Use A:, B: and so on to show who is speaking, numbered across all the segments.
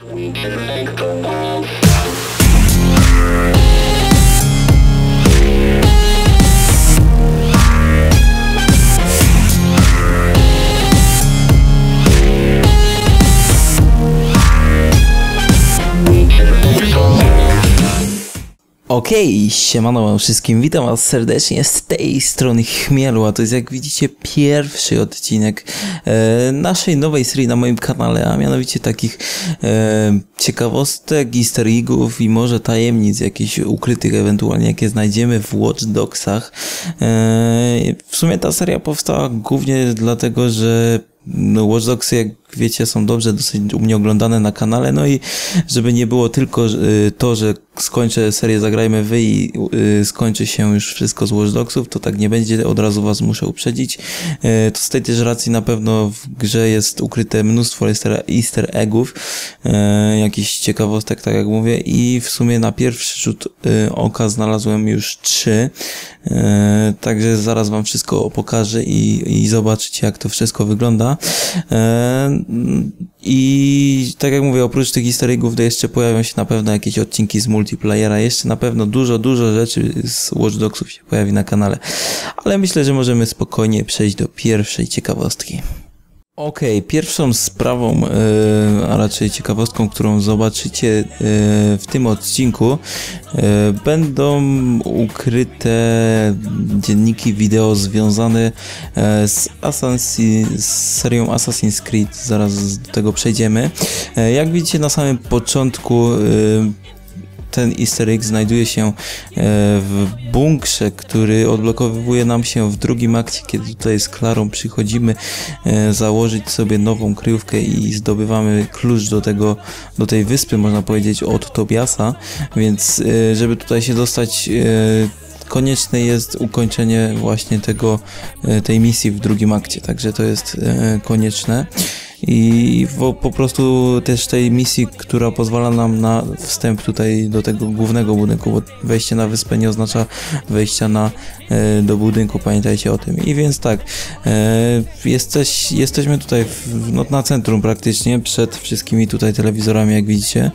A: Thank you. Okej, siemano wam wszystkim, witam was serdecznie z tej strony Chmielu, a to jest jak widzicie pierwszy odcinek e, naszej nowej serii na moim kanale, a mianowicie takich e, ciekawostek, easter eggów i może tajemnic jakichś ukrytych ewentualnie, jakie znajdziemy w Watch Dogsach. E, w sumie ta seria powstała głównie dlatego, że no, Watch Dogsy, jak wiecie, są dobrze dosyć u mnie oglądane na kanale, no i żeby nie było tylko y, to, że skończę serię Zagrajmy Wy i y, skończy się już wszystko z Watch Dogsów, to tak nie będzie, od razu Was muszę uprzedzić. Y, to z tej też racji na pewno w grze jest ukryte mnóstwo easter, eggów, jakichś ciekawostek, tak jak mówię, i w sumie na pierwszy rzut oka znalazłem już trzy, także zaraz Wam wszystko pokażę i, i zobaczycie, jak to wszystko wygląda. I tak jak mówię, oprócz tych historyków, to jeszcze pojawią się na pewno jakieś odcinki z multiplayera. Jeszcze na pewno dużo, dużo rzeczy z Watch Dogsów się pojawi na kanale. Ale myślę, że możemy spokojnie przejść do pierwszej ciekawostki. Okej, okay, pierwszą sprawą, yy, a raczej ciekawostką, którą zobaczycie yy, w tym odcinku, yy, będą ukryte dzienniki wideo związane z, Assassin, z serią Assassin's Creed. Zaraz do tego przejdziemy. Jak widzicie na samym początku ten easter egg znajduje się e, w bunkrze, który odblokowuje nam się w drugim akcie, kiedy tutaj z Klarą przychodzimy e, założyć sobie nową kryjówkę i zdobywamy klucz do tego, do tej wyspy, można powiedzieć, od Tobiasa, więc e, żeby tutaj się dostać konieczne jest ukończenie właśnie tego, tej misji w drugim akcie, także to jest konieczne i po prostu też tej misji, która pozwala nam na wstęp tutaj do tego głównego budynku, bo wejście na wyspę nie oznacza wejścia na, e, do budynku, pamiętajcie o tym. I więc tak, e, jesteś, jesteśmy tutaj w, no, na centrum praktycznie, przed wszystkimi tutaj telewizorami, jak widzicie.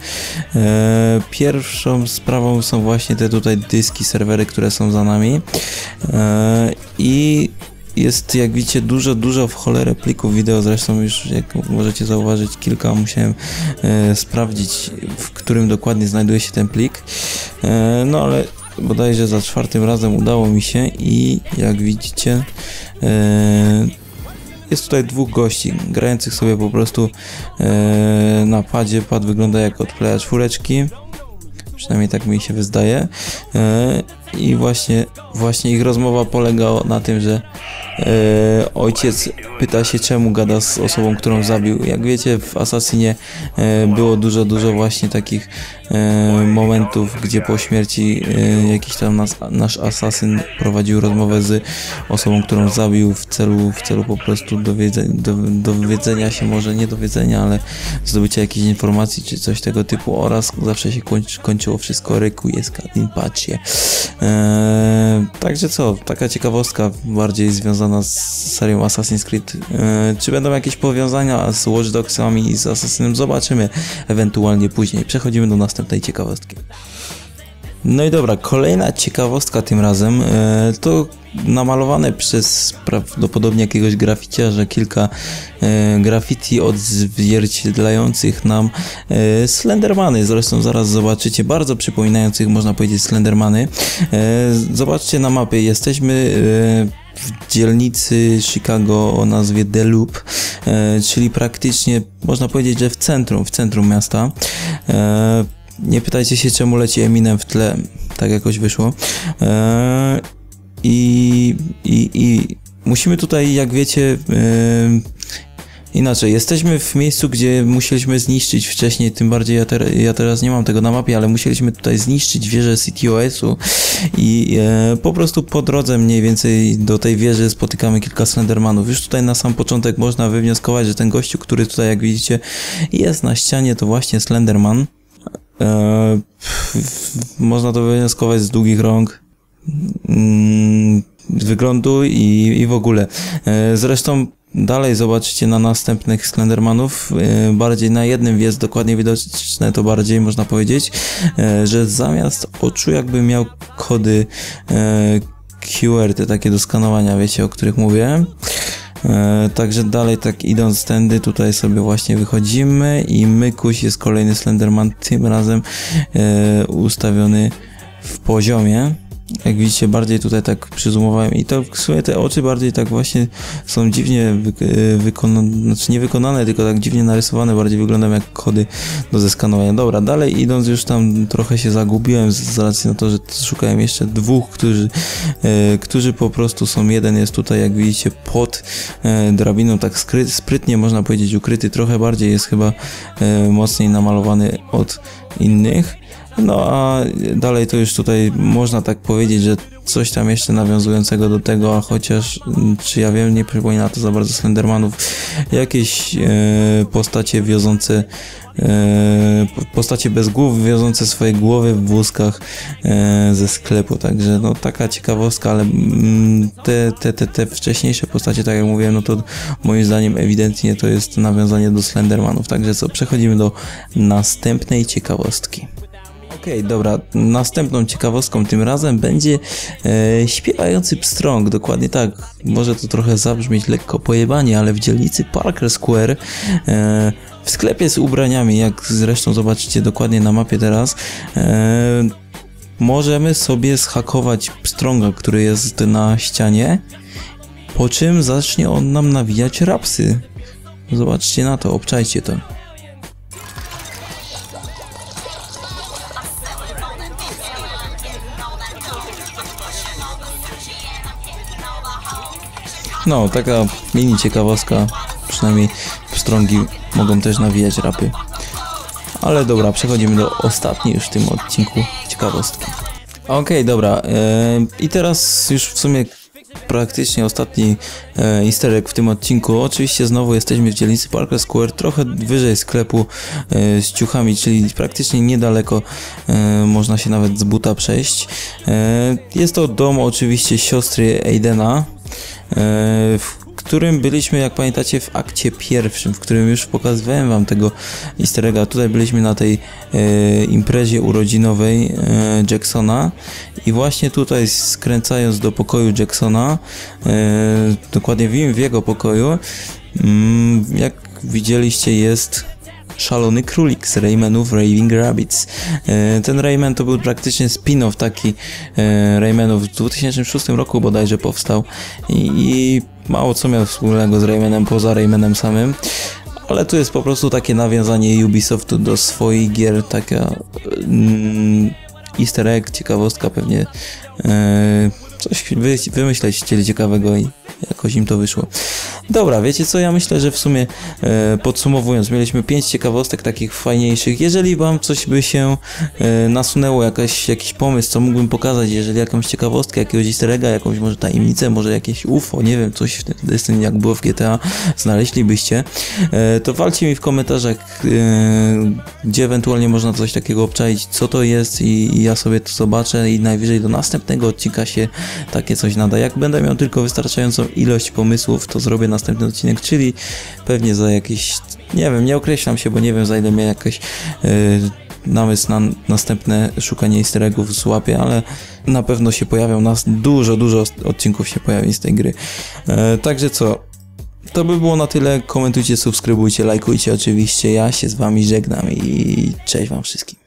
A: E, pierwszą sprawą są właśnie te tutaj dyski, serwery, które są za nami. I jest, jak widzicie, dużo, dużo w cholerę plików wideo, zresztą już, jak możecie zauważyć, kilka musiałem e, sprawdzić, w którym dokładnie znajduje się ten plik. E, no ale bodajże za czwartym razem udało mi się i jak widzicie, e, jest tutaj dwóch gości, grających sobie po prostu e, na padzie. Pad wygląda jak odpleja czwóreczki. Przynajmniej tak mi się wydaje. I właśnie, właśnie ich rozmowa polega na tym, że e, ojciec pyta się, czemu gada z osobą, którą zabił. Jak wiecie, w Assassinie e, było dużo, dużo właśnie takich e, momentów, gdzie po śmierci e, jakiś tam nas, nasz asasyn prowadził rozmowę z osobą, którą zabił w celu, w celu po prostu dowiedzenia, do, dowiedzenia się, może nie dowiedzenia, ale zdobycia jakichś informacji czy coś tego typu oraz zawsze się kończy, kończyło wszystko requiescat in pace. E, także co, taka ciekawostka bardziej związana z serią Assassin's Creed. E, czy będą jakieś powiązania z Watch Dogsami i z Assassinem? Zobaczymy ewentualnie później. Przechodzimy do następnej ciekawostki. No i dobra, kolejna ciekawostka tym razem e, to namalowane przez prawdopodobnie jakiegoś graficiarza kilka e, graffiti odzwierciedlających nam e, Slendermany. Zresztą zaraz zobaczycie, bardzo przypominających można powiedzieć Slendermany. Zobaczcie na mapie, jesteśmy w dzielnicy Chicago o nazwie The Loop, czyli praktycznie można powiedzieć, że w centrum, w centrum miasta. Nie pytajcie się, czemu leci Eminem w tle. Tak jakoś wyszło. Eee, i, i, I musimy tutaj, jak wiecie, eee, Inaczej, jesteśmy w miejscu, gdzie musieliśmy zniszczyć wcześniej, tym bardziej ja, ter ja teraz nie mam tego na mapie, ale musieliśmy tutaj zniszczyć wieżę CTOS-u i e, po prostu po drodze mniej więcej do tej wieży spotykamy kilka Slendermanów. Już tutaj na sam początek można wywnioskować, że ten gościu, który tutaj jak widzicie jest na ścianie, to właśnie Slenderman. E, można to wywnioskować z długich rąk, mm, wyglądu i, i w ogóle. E, zresztą dalej zobaczycie na następnych Slendermanów, e, bardziej na jednym jest dokładnie widoczne to bardziej, można powiedzieć, e, że zamiast oczu jakby miał kody e, QR, te takie do skanowania, wiecie, o których mówię. E, Także dalej tak idąc tędy tutaj sobie właśnie wychodzimy i mykuś jest kolejny Slenderman, tym razem e, ustawiony w poziomie. Jak widzicie, bardziej tutaj tak przyzumowałem i to w sumie te oczy bardziej tak właśnie są dziwnie wy, wykonane, znaczy nie wykonane, tylko tak dziwnie narysowane, bardziej wyglądają jak kody do zeskanowania. Dobra, dalej idąc już tam trochę się zagubiłem z, z racji na to, że szukałem jeszcze dwóch, którzy, e, którzy po prostu są, jeden jest tutaj jak widzicie pod e, drabiną, tak skry, sprytnie można powiedzieć ukryty, trochę bardziej jest chyba e, mocniej namalowany od innych. No a dalej to już tutaj można tak powiedzieć, że coś tam jeszcze nawiązującego do tego, a chociaż mm, czy ja wiem, nie przypomina to za bardzo Slendermanów, jakieś e, postacie wiozące e, postacie bez głów, wiozące swoje głowy w wózkach e, ze sklepu, także no taka ciekawostka, ale mm, te, te, te, te wcześniejsze postacie, tak jak mówiłem, no to moim zdaniem ewidentnie to jest nawiązanie do Slendermanów, także co, przechodzimy do następnej ciekawostki. Okej, okay, dobra. Następną ciekawostką tym razem będzie e, śpiewający pstrąg. Dokładnie tak. Może to trochę zabrzmieć lekko pojebanie, ale w dzielnicy Parker Square e, w sklepie z ubraniami, jak zresztą zobaczycie dokładnie na mapie teraz, e, możemy sobie zhakować pstrąga, który jest na ścianie, po czym zacznie on nam nawijać rapsy. Zobaczcie na to, obczajcie to. No, taka mini ciekawostka, przynajmniej pstrągi mogą też nawijać rapy. Ale dobra, przechodzimy do ostatniej już w tym odcinku ciekawostki. Okej, okay, dobra. Yy, I teraz już w sumie praktycznie ostatni e, easter egg w tym odcinku. Oczywiście znowu jesteśmy w dzielnicy Parker Square, trochę wyżej sklepu e, z ciuchami, czyli praktycznie niedaleko e, można się nawet z buta przejść. E, jest to dom oczywiście siostry Aidena, w którym byliśmy, jak pamiętacie, w akcie pierwszym, w którym już pokazywałem wam tego easter egga. Tutaj byliśmy na tej e, imprezie urodzinowej e, Jacksona i właśnie tutaj skręcając do pokoju Jacksona, e, dokładnie w, w jego pokoju, mm, jak widzieliście jest Szalony Królik z Raymanów Raving Rabbits. E, ten Rayman to był praktycznie spin-off taki e, Raymanów w 2006 roku bodajże powstał i, mało co miał wspólnego z Raymanem poza Raymanem samym. Ale tu jest po prostu takie nawiązanie Ubisoftu do swoich gier, taka mm, easter egg, ciekawostka pewnie e, coś wy, wymyśleć chcieli ciekawego i jakoś im to wyszło. Dobra, wiecie co, ja myślę, że w sumie e, podsumowując, mieliśmy pięć ciekawostek takich fajniejszych. Jeżeli wam coś by się e, nasunęło, jakaś, jakiś pomysł, co mógłbym pokazać, jeżeli jakąś ciekawostkę, jakiegoś easter egga, jakąś może tajemnicę, może jakieś UFO, nie wiem, coś w Destiny jak było w GTA, znaleźlibyście, e, to walcie mi w komentarzach, e, gdzie ewentualnie można coś takiego obczaić, co to jest i, i ja sobie to zobaczę i najwyżej do następnego odcinka się takie coś nada. Jak będę miał tylko wystarczającą ilość pomysłów, to zrobię następny odcinek, czyli pewnie za jakieś, nie wiem, nie określam się, bo nie wiem za ile mnie jakaś yy, namysł na następne szukanie easter eggów złapie, ale na pewno się pojawią nas, dużo, dużo odcinków się pojawi z tej gry. Yy, także co, to by było na tyle. Komentujcie, subskrybujcie, lajkujcie oczywiście. Ja się z wami żegnam i cześć wam wszystkim.